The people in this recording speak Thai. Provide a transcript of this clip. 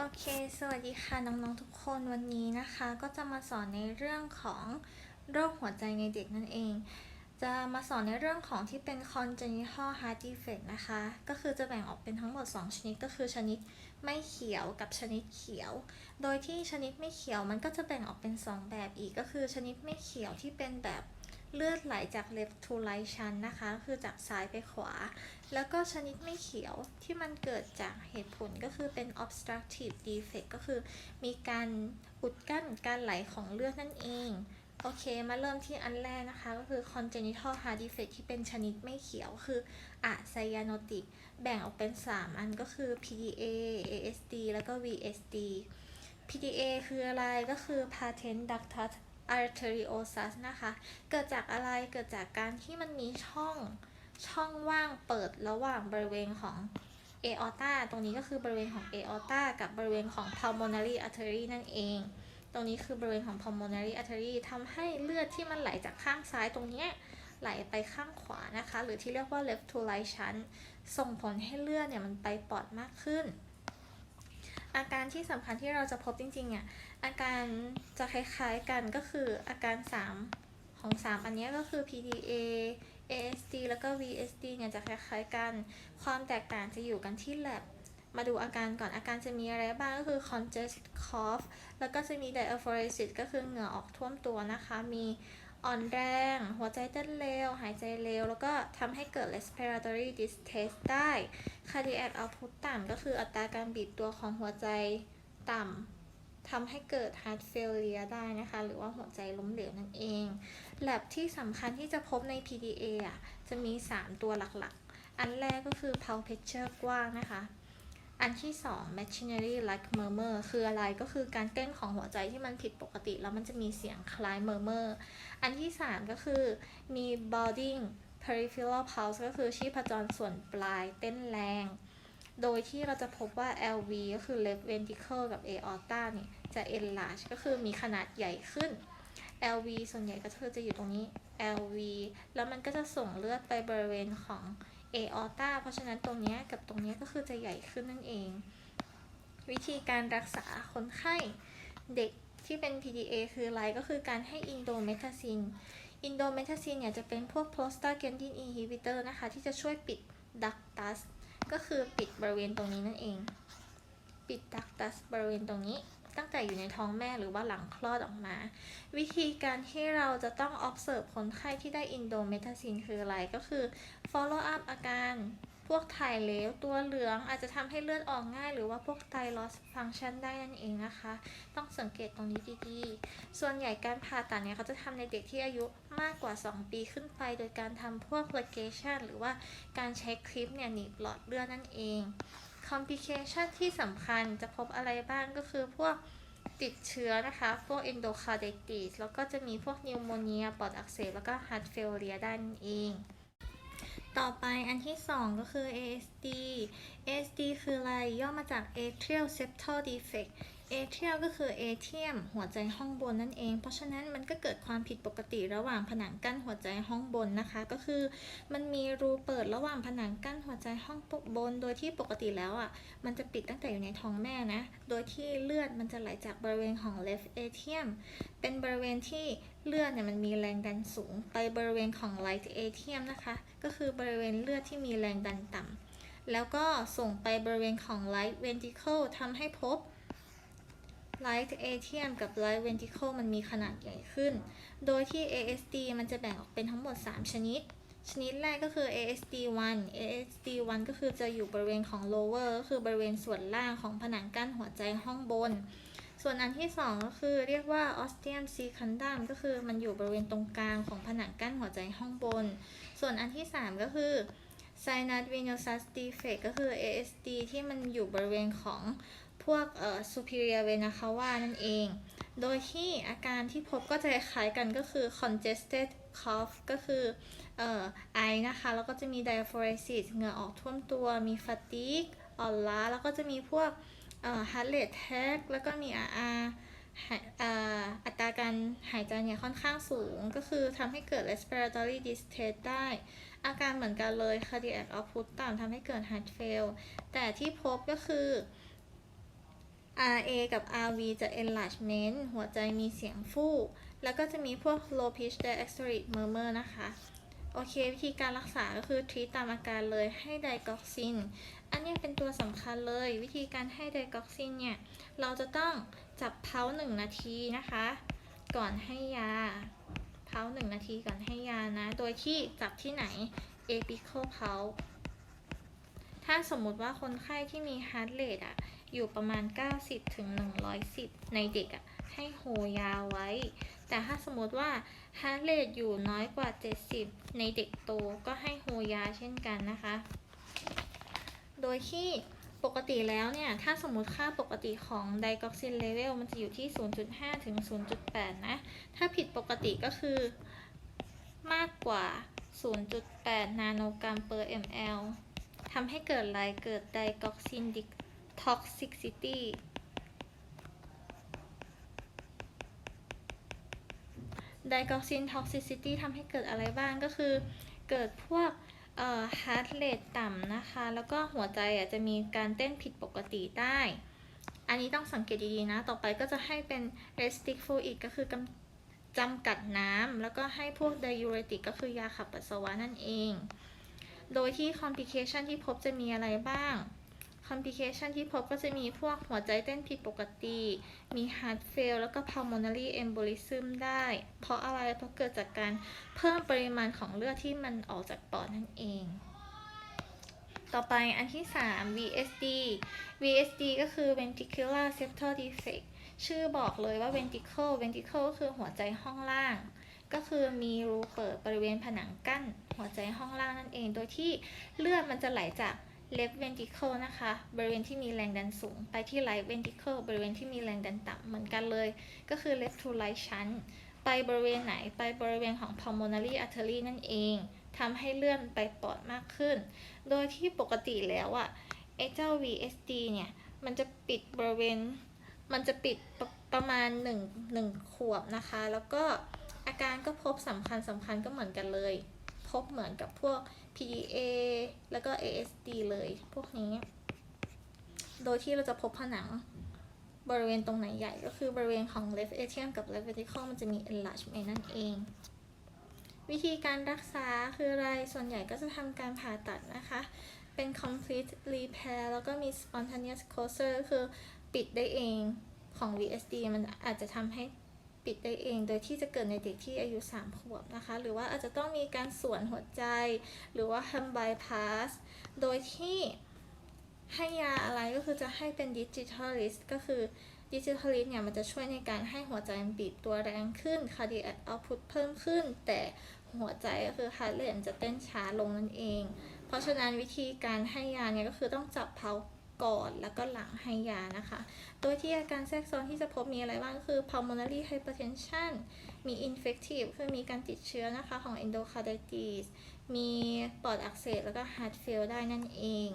โอเค สวัสดีค่ะน้องๆทุกคนวันนี้นะคะ ก็จะมาสอนในเรื่องของโรคหัวใจในเด็กนั่นเอง จะมาสอนในเรื่องของที่เป็น congenital heart defect นะคะ ก็คือจะแบ่งออกเป็นทั้งหมด 2 ชนิดก็คือชนิดไม่เขียวกับชนิดเขียว โดยที่ชนิดไม่เขียวมันก็จะแบ่งออกเป็น 2 แบบอีกก็คือชนิดไม่เขียวที่เป็นแบบ เลือดไหลจาก left to right ชั้นนะคะก็คือจากซ้ายไปขวา แล้วก็ชนิดไม่เขียวที่มันเกิดจากเหตุผลก็คือเป็น obstructive defect ก็คือมีการอุดกั้นการไหลของเลือดนั่นเอง โอเค มาเริ่มที่อันแรกนะคะ ก็คือ congenital heart defect ที่เป็นชนิดไม่เขียวคืออะไซยาโนติก แบ่งออกเป็น 3 อันก็คือ PDA ASD แล้วก็ VSD PDA คืออะไรก็คือ patent ductus arteriosus นะคะ เกิดจากอะไร เกิดจากการที่มันมีช่องช่องว่างเปิดระหว่างบริเวณของ aorta ตรงนี้ก็คือบริเวณของ aorta กับบริเวณของ pulmonary artery นั่นเอง ตรงนี้คือบริเวณของ pulmonary artery ทำให้เลือดที่มันไหลจากข้างซ้ายตรงนี้ไหลไปข้างขวานะคะ หรือที่เรียกว่า left to right ชั้น ส่งผลให้เลือดเนี่ยมันไปปอดมากขึ้น อาการที่สำคัญที่เราจะพบจริงๆอะอาการจะคล้ายๆกันก็คืออาการ 3 ของ 3 อันนี้ก็คือ PDA ASD แล้วก็ VSD เนี่ยจะคล้ายๆกัน ความแตกต่างจะอยู่กันที่ lab มาดูอาการก่อนอาการจะมีอะไรบ้างก็คือ congested cough แล้วก็จะมี diaphoresis ก็คือเหงื่อออกท่วมตัวนะคะ มี อ่อนแรง หัวใจเต้นเร็ว หายใจเร็ว แล้วก็ทำให้เกิด respiratory distress ได้ cardiac output ต่ำก็คืออัตราการบีบตัวของหัวใจต่ำทำให้เกิด heart failure ได้นะคะ หรือว่าหัวใจล้มเหลวนั่นเองแลบที่สำคัญที่จะพบใน PDA อะ จะมี 3 ตัวหลักๆ อันแรกก็คือ pulse pressure กว้างนะคะ อันที่ 2 machinery like murmur คืออะไรก็คือการเต้นของหัวใจที่มันผิดปกติ แล้วมันจะมีเสียงคล้าย murmur อันที่ 3 ก็คือมี bounding peripheral pulse ก็คือชีพจรส่วนปลายเต้นแรง โดยที่เราจะพบว่า LV ก็คือ left ventricle กับ aorta เนี่ยจะ enlarge ก็คือมีขนาดใหญ่ขึ้น LV ส่วนใหญ่ก็คือจะอยู่ตรงนี้ LV แล้วมันก็จะส่งเลือดไปบริเวณของ aorta เพราะฉะนั้นตรงนี้กับตรงนี้ก็คือจะใหญ่ขึ้นนั่นเอง วิธีการรักษาคนไข้เด็กที่เป็น PDA คืออะไรก็คือการให้อินโดเมทาซิน อินโดเมทาซินเนี่ยจะเป็นพวก prostaglandin inhibitor นะคะ ที่จะช่วยปิดดักตัสก็คือปิดบริเวณตรงนี้นั่นเอง ปิดดักตัสบริเวณตรงนี้ ตั้งแต่อยู่ในท้องแม่หรือว่าหลังคลอดออกมา วิธีการที่เราจะต้อง observe คนไข้ที่ได้อินโดเมทาซินคืออะไรก็คือ follow up อาการพวกถ่ายเหลวตัวเหลืองอาจจะทำให้เลือดออกง่าย หรือว่าพวกไต loss function ได้นั่นเองนะคะ ต้องสังเกตตรงนี้ดีๆ ส่วนใหญ่การผ่าตัดเนี่ยเขาจะทำในเด็กที่อายุมากกว่า 2 ปีขึ้นไป โดยการทำพวก ligation หรือว่าการใช้คลิปเนี่ยหนีบหลอดเลือดนั่นเอง complication ที่สำคัญจะพบอะไรบ้างก็คือพวกติดเชื้อนะคะ พวก endocarditis แล้วก็จะมีพวกนิวโมเนียปอดอักเสบแล้วก็ heart failure ด้านเอง ต่อไปอันที่ 2 ก็คือ ASD ASD คืออะไรย่อมาจาก atrial septal defect atrial ก็คือ atrium หัวใจห้องบนนั่นเอง เพราะฉะนั้นมันก็เกิดความผิดปกติระหว่างผนังกั้นหัวใจห้องบนนะคะ ก็คือมันมีรูเปิดระหว่างผนังกั้นหัวใจห้องบน โดยที่ปกติแล้วอะมันจะปิดตั้งแต่อยู่ในท้องแม่นะ โดยที่เลือดมันจะไหลจากบริเวณของ left atrium เป็นบริเวณที่เลือดเนี่ยมันมีแรงดันสูง ไปบริเวณของ right atrium นะคะ ก็คือบริเวณเลือดที่มีแรงดันต่ำแล้วก็ส่งไปบริเวณของ right ventricle ทำให้พบ right atrium กับ right ventricle มันมีขนาดใหญ่ขึ้น โดยที่ ASD มันจะแบ่งออกเป็นทั้งหมด 3 ชนิด ชนิดแรกก็คือ ASD1 ASD1 ก็คือจะอยู่บริเวณของ lower ก็คือบริเวณส่วนล่างของผนังกั้นหัวใจห้องบน ส่วนอันที่ 2 ก็คือเรียกว่า ostium secundum ก็คือมันอยู่บริเวณตรงกลางของผนังกั้นหัวใจห้องบน ส่วนอันที่ 3 ก็คือ sinus venosus defect ก็คือ ASD ที่มันอยู่บริเวณของ พวกเอ่อ superior vena cava นั่นเอง โดยที่อาการที่พบก็จะคล้ายกันก็คือ congested cough ก็คือเอ่อไอนะคะ แล้วก็จะมี diaphoresis เหงื่อออกท่วมตัว มี fatigue อ่อนล้า แล้วก็จะมีพวกเอ่อ heart rate t a แล้วก็มี RR อัตราการหายใจเนี่ยค่อนข้างสูง ก็คือทำให้เกิด respiratory distress ได้ อาการเหมือนกันเลย cardiac output ต่ำทำให้เกิด heart fail แต่ที่พบก็คือ RA กับ RV จะ enlargement หัวใจมีเสียงฟู่ แล้วก็จะมีพวก low pitch diastolic murmur นะคะ โอเค วิธีการรักษาก็คือ treat ตามอาการเลยให้ไดกอกซิน อันเนี้ยเป็นตัวสำคัญเลย วิธีการให้ไดกอกซินเนี่ย เราจะต้องจับเพาหนึ่งนาทีนะคะ ก่อนให้ยา เพาหนึ่งนาทีก่อนให้ยานะ โดยที่จับที่ไหน apical pulse ถ้าสมมุติว่าคนไข้ที่มี heart rate อะ อยู่ประมาณ 90ถึง110 ในเด็กอะให้โฮยาไว้ แต่ถ้าสมมติว่า heart rate อยู่น้อยกว่า 70 ในเด็กโตก็ให้โฮยาเช่นกันนะคะ โดยที่ปกติแล้วเนี่ย ถ้าสมมติค่าปกติของไดกอกซินเลเวลมันจะอยู่ที่ 0.5 ถึง 0.8 นะ ถ้าผิดปกติก็คือมากกว่า 0.8 นาโนกรัม per ml ทำให้เกิดอะไรเกิดไดกอกซินดิก ซิซิตี้ไดกอซินท็อกซิซิตี้ทำให้เกิดอะไรบ้างก็คือ เกิดพวกเอ่อ heart rate ต่ำนะคะ แล้วก็หัวใจอะจะมีการเต้นผิดปกติได้ อันนี้ต้องสังเกตดีๆนะ ต่อไปก็จะให้เป็น restrict fluid ก็คือกำจำกัดน้ำแล้วก็ให้พวก diuretic ก็คือยาขับปัสสาวะนั่นเอง โดยที่ complication ที่พบจะมีอะไรบ้าง complication ที่พบก็จะมีพวกหัวใจเต้นผิดปกติ มี heart fail แล้วก็ pulmonary embolism ได้ เพราะอะไร เพราะเกิดจากการเพิ่มปริมาณของเลือดที่มันออกจากปอดนั่นเอง ต่อไปอันที่ 3 VSD VSD ก็คือ ventricular septal defect ชื่อบอกเลยว่า ventricle ventricle ก็คือหัวใจห้องล่าง ก็คือมีรูเปิดบริเวณผนังกั้น หัวใจห้องล่างนั่นเอง โดยที่เลือดมันจะไหลจาก left ventricle นะคะ บริเวณที่มีแรงดันสูง ไปที่ right ventricle บริเวณที่มีแรงดันต่ำเหมือนกันเลย ก็คือ left to right shunt ไปบริเวณไหน ไปบริเวณของ pulmonary artery นั่นเอง ทำให้เลื่อนไปปอดมากขึ้น โดยที่ปกติแล้วอะไอเจ้า VSD เนี่ย มันจะปิดบริเวณ มันจะปิดประประมาณ1 1ขวบนะคะ แล้วก็อาการก็พบสำคัญสำคัญก็เหมือนกันเลย พบเหมือนกับพวก PDA แล้วก็ ASD เลยพวกนี้ โดยที่เราจะพบผนังบริเวณตรงไหนใหญ่ก็คือบริเวณของ left atrium กับ left ventricle มันจะมี enlargement นั่นเอง วิธีการรักษาคืออะไร ส่วนใหญ่ก็จะทำการผ่าตัดนะคะ เป็น complete repair แล้วก็มี spontaneous closure คือปิดได้เองของ VSD มันอาจจะทำให้ ปิดได้เอง โดยที่จะเกิดในเด็กที่อายุ 3 ขวบนะคะ หรือว่าอาจจะต้องมีการสวนหัวใจ หรือว่าทำ bypass โดยที่ให้ยาอะไรก็คือจะให้เป็น digitalist ก็คือ digitalist เนี่ยมันจะช่วยในการให้หัวใจมันบีบตัวแรงขึ้น cardiac output เพิ่มขึ้น แต่หัวใจก็คือ heart rate จะเต้นช้าลงนั่นเอง เพราะฉะนั้นวิธีการให้ยาเนี่ยก็คือต้องจับเพา ก่อนแล้วก็หลังให้ยานะคะ โดยที่อาการแทรกซ้อนที่จะพบมีอะไรบ้างก็คือ pulmonary hypertension มี infective คือมีการติดเชื้อนะคะของ endocarditis มีปอดอักเสบแล้วก็ heart failure ได้นั่นเอง